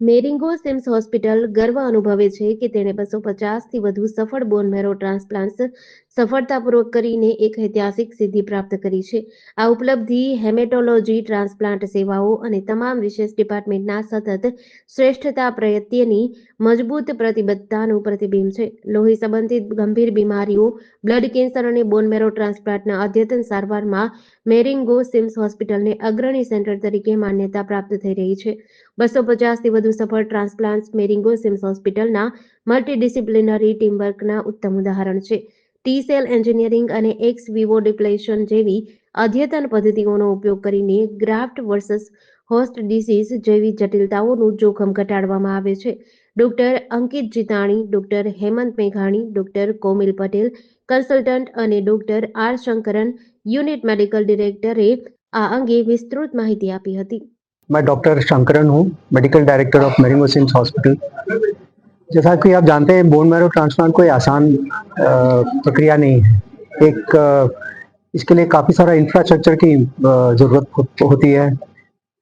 મેરિંગો seems hospital ગર્વ અનુભવે છે કે તેણે બસો પચાસથી વધુ સફળ બોન મેરો ટ્રાન્સપ્લાન્ટ્સ સફળતાપૂર્વક કરીને એક ઐતિહાસિક સિદ્ધિ પ્રાપ્ત કરી છે. આ ઉપલબ્ધિ હેમેટોલોજી, ટ્રાન્સપ્લાન્ટ સેવાઓ અને તમામ વિશેષ ડિપાર્ટમેન્ટના સતત શ્રેષ્ઠતા પ્રત્યેની મજબૂત પ્રતિબદ્ધતાનું પ્રતિબિંબ છે. લોહી સંબંધિત ગંભીર બીમારીઓ, બ્લડ કેન્સર અને બોન મેરો ટ્રાન્સપ્લાન્ટના અદ્યતન સારવારમાં મેરિંગો સિમ્સ હોસ્પિટલને અગ્રણી સેન્ટર તરીકે માન્યતા પ્રાપ્ત થઈ રહી છે. બસો પચાસથી વધુ સફળ ટ્રાન્સપ્લાન્ટ મેરિંગો સિમ્સ હોસ્પિટલના મલ્ટીડિસિપ્લિનરી ટીમવર્કના ઉત્તમ ઉદાહરણ છે. ટી સેલ એન્જિનિયરિંગ અને એક્સ વિવો ડિપ્લેશન જેવી અદ્યતન પદ્ધતિઓનો ઉપયોગ કરીને ગ્રાફ્ટ વર્સસ હોસ્ટ ડિસીઝ જેવી જટિલતાઓનું જોખમ ઘટાડવામાં આવે છે. ડોક્ટર અંકિત જીતાણી ડોક્ટર હેમંત મેઘાણી ડોક્ટર કોમિલ પટેલ કન્સલ્ટન્ટ અને doctor R Shankaran unit medical ડિરેક્ટરે આ અંગે વિસ્તૃત માહિતી આપી હતી. મેં ડોક્ટર શંકરન હું medical director of Marengo CIMS hospital जैसा कि आप जानते हैं बोन मैरो ट्रांसप्लांट कोई आसान प्रक्रिया नहीं है। एक इसके लिए काफ़ी सारा इंफ्रास्ट्रक्चर की ज़रूरत होती है।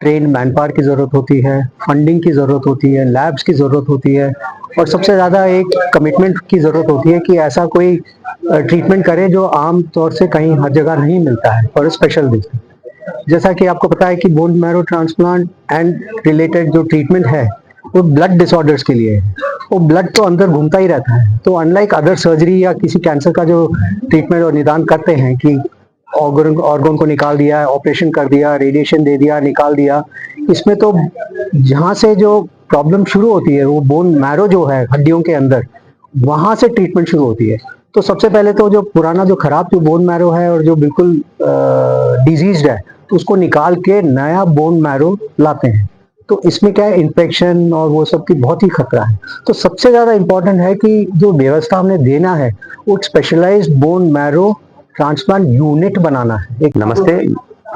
ट्रेन मैन पावर की ज़रूरत होती है फंडिंग की ज़रूरत होती है लैब्स की ज़रूरत होती है, और सबसे ज़्यादा एक कमिटमेंट की ज़रूरत होती है कि ऐसा कोई ट्रीटमेंट करें जो आम तौर से कहीं हर जगह नहीं मिलता है, और स्पेशल डिश जैसा कि आपको पता है कि bone marrow transplant and related जो ट्रीटमेंट है, वो ब्लड डिसऑर्डर्स के लिए है। वो ब्लड तो अंदर घूमता ही रहता है। तो अनलाइक अदर सर्जरी या किसी कैंसर का जो ट्रीटमेंट और निदान करते हैं कि ऑर्गन ऑर्गन को निकाल दिया ऑपरेशन कर दिया रेडिएशन दे दिया, निकाल दिया, इसमें तो जहाँ से जो प्रॉब्लम शुरू होती है, वो बोन मैरो जो है, हड्डियों के अंदर, वहाँ से ट्रीटमेंट शुरू होती है। तो सबसे पहले तो जो पुराना, जो खराब जो बोन मैरो है और जो बिल्कुल डिज़ीज़ है तो उसको निकाल के नया बोन मैरो लाते हैं। तो इसमें क्या है इन्फेक्शन और वो सब की बहुत ही खतरा है। तो सबसे ज़्यादा इम्पोर्टेंट है कि जो व्यवस्था हमने देना है, वो specialised bone marrow transplant unit बनाना है। एक नमस्ते,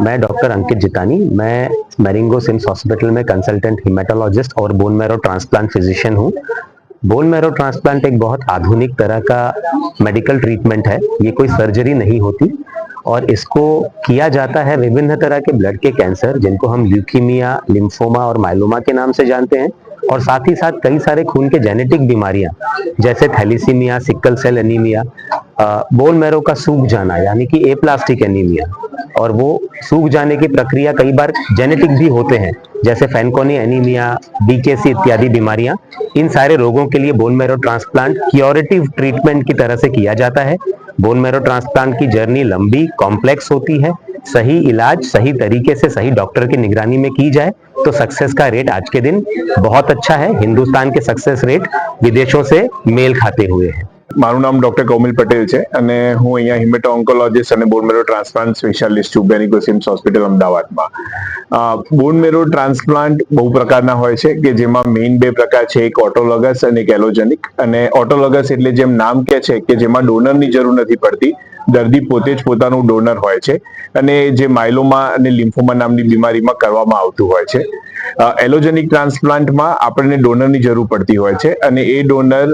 मैं डॉक्टर अंकित जितानी, मैं मैरिंगो सिम्स हॉस्पिटल में कंसल्टेंट हिमेटोलॉजिस्ट और बोन मैरो ट्रांसप्लांट फिजिशियन हूँ। बोन मैरो ट्रांसप्लांट एक बहुत आधुनिक तरह का मेडिकल ट्रीटमेंट है। ये कोई सर्जरी नहीं होती और इसको किया जाता है विभिन्न तरह के ब्लड के कैंसर जिनको हम ल्यूकीमिया लिम्फोमा और माइलोमा के नाम से जानते हैं और साथ ही साथ कई सारे खून के जेनेटिक बीमारियाँ, जैसे thalassaemia sickle cell anaemia bone marrow का सूख जाना, यानी कि ए प्लास्टिक एनीमिया और वो सूख जाने की प्रक्रिया कई बार जेनेटिक भी होते हैं। जैसे फैनकोनी एनीमिया बीकेसी इत्यादि बीमारियां इन सारे रोगों के लिए bone marrow transplant curative treatment की तरह से किया जाता है बोन मैरो ट्रांसप्लांट की जर्नी लंबी कॉम्प्लेक्स होती है सही इलाज सही तरीके से सही डॉक्टर की निगरानी में की जाए तो सक्सेस का रेट आज के दिन बहुत अच्छा है हिंदुस्तान के सक्सेस रेट विदेशों से मेल खाते हुए हैं મારું નામ ડોક્ટર કોમિલ પટેલ છે અને હું અહીંયા હિમેટો ઓન્કોલોજીસ્ટ અને બોન મેરો ટ્રાન્સપ્લાન્ટ સ્પેશિયાલિસ્ટ છું બેનિકો સિમ્સ હોસ્પિટલ અમદાવાદમાં બોન મેરો ટ્રાન્સપ્લાન્ટ બહુ પ્રકારના હોય છે કે જેમાં મેઇન બે પ્રકાર છે, એક ઓટોલોગસ અને એક એલોજેનિક. અને ઓટોલોગસ એટલે જેમ નામ કે છે કે જેમાં ડોનરની જરૂર નથી પડતી, દર્દી પોતે જ પોતાનું ડોનર હોય છે. અને જે માઇલોમા અને લિમ્ફોમા નામની બીમારીમાં કરવામાં આવતું હોય છે. એલોજેનિક ટ્રાન્સપ્લાન્ટમાં આપણને ડોનરની જરૂર પડતી હોય છે અને એ ડોનર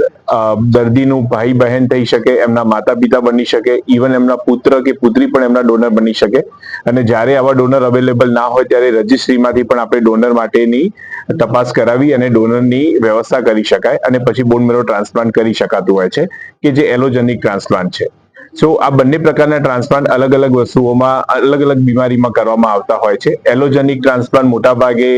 દર્દીનું ભાઈ બહેન થઈ શકે, એમના માતા પિતા બની શકે ઇવન એમના પુત્ર કે પુત્રી પણ એમના ડોનર બની શકે. અને જ્યારે આવા ડોનર અવેલેબલ ના હોય ત્યારે રજિસ્ટ્રીમાંથી પણ આપણે ડોનર માટેની તપાસ કરાવી અને ડોનરની વ્યવસ્થા કરી શકાય અને પછી બોન મેરો ટ્રાન્સપ્લાન્ટ કરી શકાતું હોય છે, કે જે એલોજેનિક ટ્રાન્સપ્લાન્ટ છે. સો આ બંને પ્રકારના ટ્રાન્સપ્લાન્ટ અલગ અલગ વસ્તુઓમાં અલગ અલગ બીમારીમાં કરવામાં આવતા હોય છે. એલોજેનિક ટ્રાન્સપ્લાન્ટ મોટા ભાગે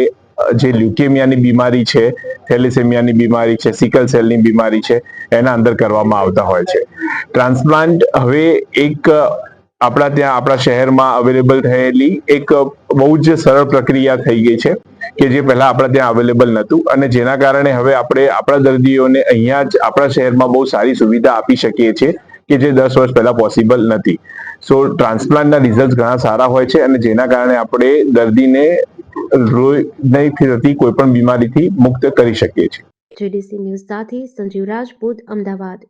જે લ્યુકેમિયાની બીમારી છે થેલેસેમિયાની બીમારી છે સિકલ સેલની બીમારી છે, એના અંદર કરવામાં આવતા હોય છે. ટ્રાન્સપ્લાન્ટ હવે એક આપણા ત્યાં, આપણા શહેરમાં અવેલેબલ થયેલી એક બહુ જ સરળ પ્રક્રિયા થઈ ગઈ છે કે જે પહેલા આપણા ત્યાં અવેલેબલ નહોતું અને જેના કારણે હવે આપણે આપણા દર્દીઓને અહીંયા જ આપણા શહેરમાં બહુ સારી સુવિધા આપી શકીએ છીએ. કે જે દસ વર્ષ પહેલા પોસિબલ નથી. સો ટ્રાન્સપ્લાન્ટના રિઝલ્ટ ઘણા સારા હોય છે અને જેના કારણે આપણે દર્દીને રોગની થતી કોઈ પણ બીમારીથી મુક્ત કરી શકીએ છીએ. જીડીસી ન્યૂઝ સાથે સંજીવ રાજપૂત, અમદાવાદ.